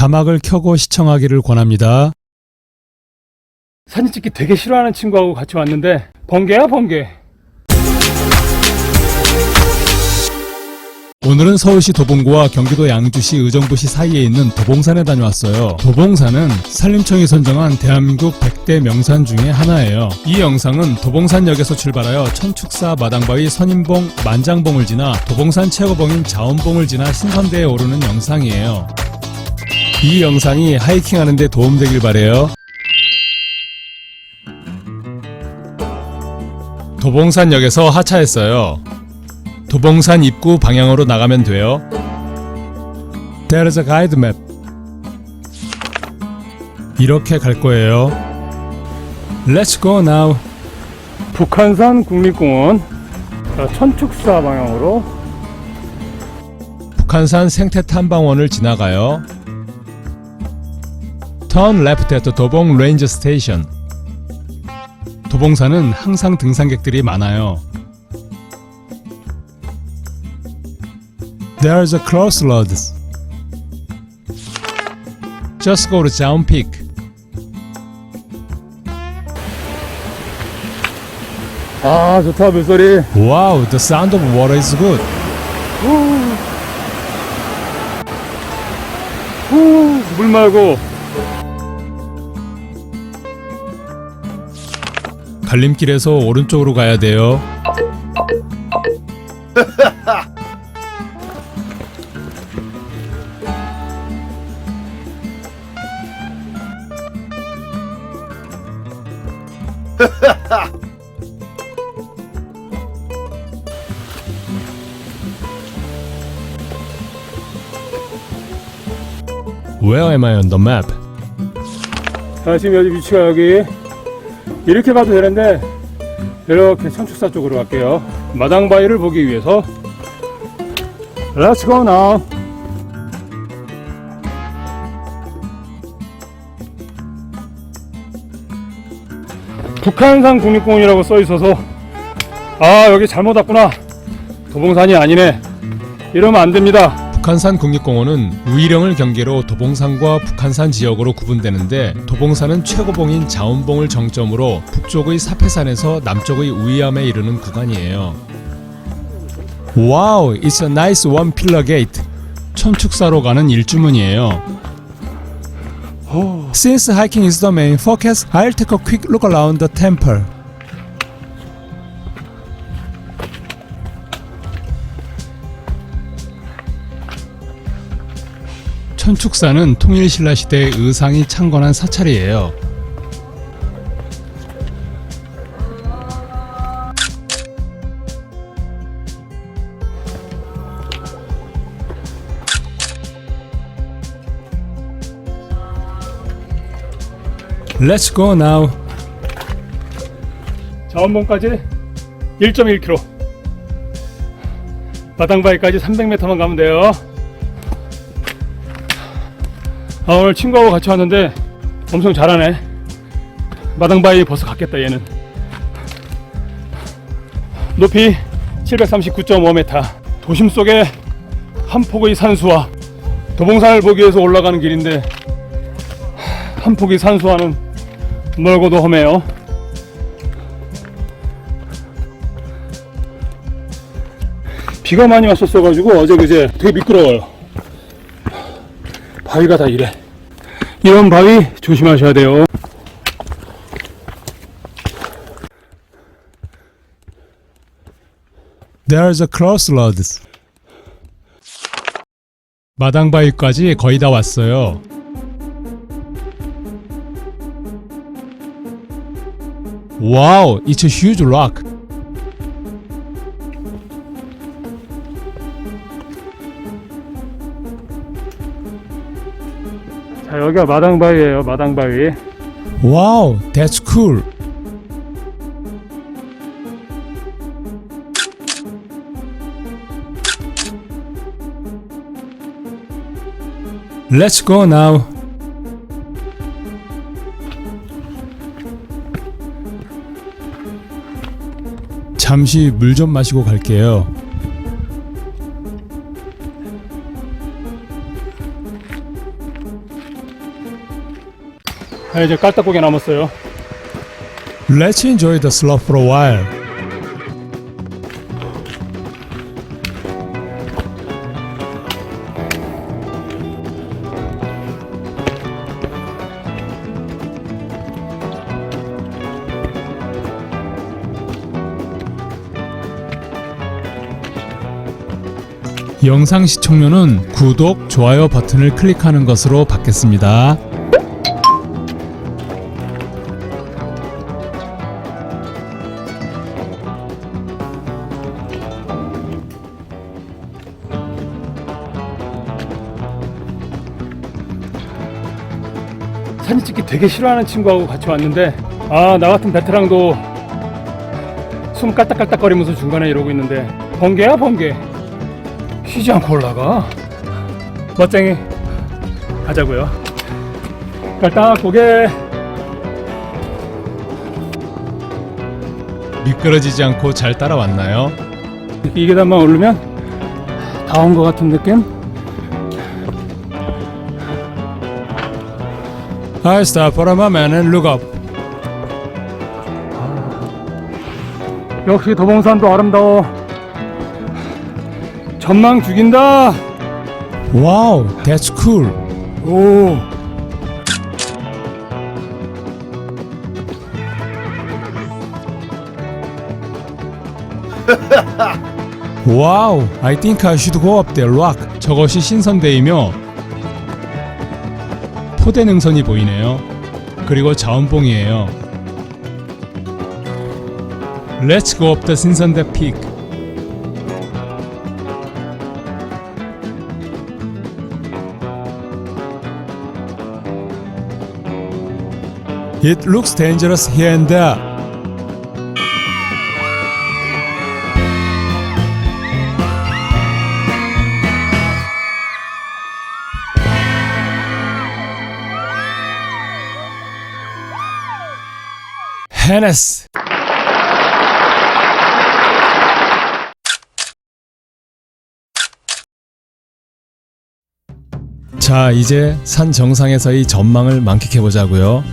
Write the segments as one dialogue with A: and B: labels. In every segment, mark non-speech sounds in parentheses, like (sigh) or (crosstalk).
A: 자막을 켜고 시청하기를 권합니다.
B: 사진 찍기 되게 싫어하는 친구하고 같이 왔는데 번개야 번개
A: 오늘은 서울시 도봉구와 경기도 양주시 의정부시 사이에 있는 도봉산에 다녀왔어요. 도봉산은 산림청이 선정한 대한민국 100대 명산 중에 하나예요. 이 영상은 도봉산역에서 출발하여 천축사 마당바위 선인봉 만장봉을 지나 도봉산 최고봉인 자원봉을 지나 신선대에 오르는 영상이에요. 이 영상이 하이킹 하는 데 도움되길 바래요. 도봉산역에서 하차했어요. 도봉산 입구 방향으로 나가면 돼요. There is a guide map. 이렇게 갈 거예요. Let's go now.
B: 북한산 국립공원 자, 천축사 방향으로
A: 북한산 생태 탐방원을 지나가요. Turn left at 도봉 레인저 스테이션. 도봉산은 항상 등산객들이 많아요. There's a crossroads. Just go to Jaun Peak.
B: 아 좋다 물소리
A: Wow, the sound of water is good.
B: 후, 물 말고
A: 갈림길에서 오른쪽으로 가야 돼요. (laughs) Where am I on the map?
B: 자 지금 여기 위치가 여기 이렇게 가도 되는데 이렇게 천축사 쪽으로 갈게요. 마당 바위를 보기 위해서. Let's go 북한산 국립공원이라고 써 있어서 아 여기 잘못 왔구나. 도봉산이 아니네. 이러면 안 됩니다
A: 북한산 국립공원은 우이령을 경계로 도봉산과 북한산 지역으로 구분되는데 도봉산은 최고봉인 자운봉을 정점으로 북쪽의 사패산에서 남쪽의 우이암에 이르는 구간이에요. 와우, it's a nice one pillar gate. 천축사로 가는 일주문이에요. Since hiking is the main focus, I'll take a quick look around the temple. 천축사는 통일신라 시대의 의상이 창건한 사찰이에요. Let's go now.
B: 자원봉까지 1.1km 마당바위까지 300m만 가면 돼요 아, 오늘 친구하고 같이 왔는데 엄청 잘하네. 마당바위 벌써 갔겠다 얘는. 높이 739.5m 도심 속에 한 폭의 산수화. 도봉산을 보기 위해서 올라가는 길인데 한 폭의 산수화는 멀고도 험해요. 비가 많이 왔었어가지고 어제 그제 되게 미끄러워요. 바위가 다 이래. 이런 바위 조심하셔야 돼요.
A: There's a crossroads. 마당 바위까지 거의 다 왔어요. 와우, it's a huge rock.
B: 자 여기가 마당바위예요. 마당바위.
A: 와우, that's cool. Let's go. 잠시 물 좀 마시고 갈게요.
B: 아, 이제 깔딱고개 남았어요.
A: Let's enjoy the slope for a while. 영상 시청료는 구독, 좋아요 버튼을 클릭하는 것으로 받겠습니다.
B: 사진 찍기 되게 싫어하는 친구하고 같이 왔는데 아 나 같은 베테랑도 숨 깔딱깔딱거리면서 중간에 이러고 있는데 번개야 번개? 쉬지 않고 올라가? 멋쟁이 가자고요. 깔딱 고개.
A: 미끄러지지 않고 잘 따라왔나요?
B: 이 계단만 오르면 다 온 것 같은 느낌
A: I stop for a moment and look up.
B: 역시 도봉산도 아름다워 전망 죽인다
A: Wow, that's cool.
B: 오
A: Wow, I think I should go up there. Rock. 저것이 신선대이며 포대 능선이 보이네요. 그리고 자원봉이에요. Let's go up the 신선대 peak. It looks dangerous here and there. Hennes. 자, 이제 산 정상에서의 전망을 만끽해 보자고요.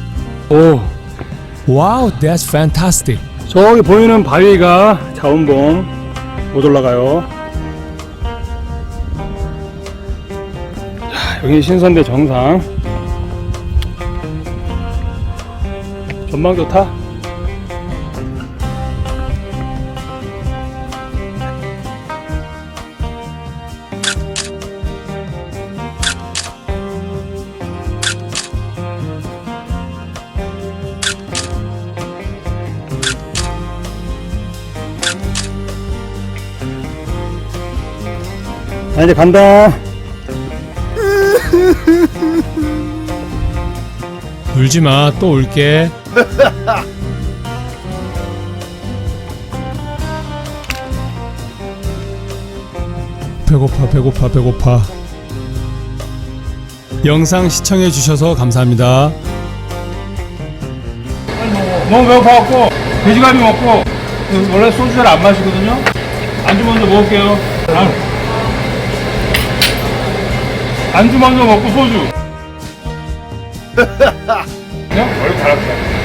B: 오,
A: 와우, that's fantastic.
B: 저기 보이는 바위가 자원봉 못 올라가요. 자, 여기 신선대 정상. 전망 좋다. 나 이제 간다. (laughs)
A: 울지 마, 또 올게. (laughs) 배고파, 배고파, 배고파. 영상 시청해 주셔서 감사합니다.
B: 너무 배고파갖고 돼지갈비 먹고 원래 소주 잘안 마시거든요. 안주 먼저 먹을게요. 아. 안주 먼저 먹고 소주. (laughs) 그냥 원래 갈았어.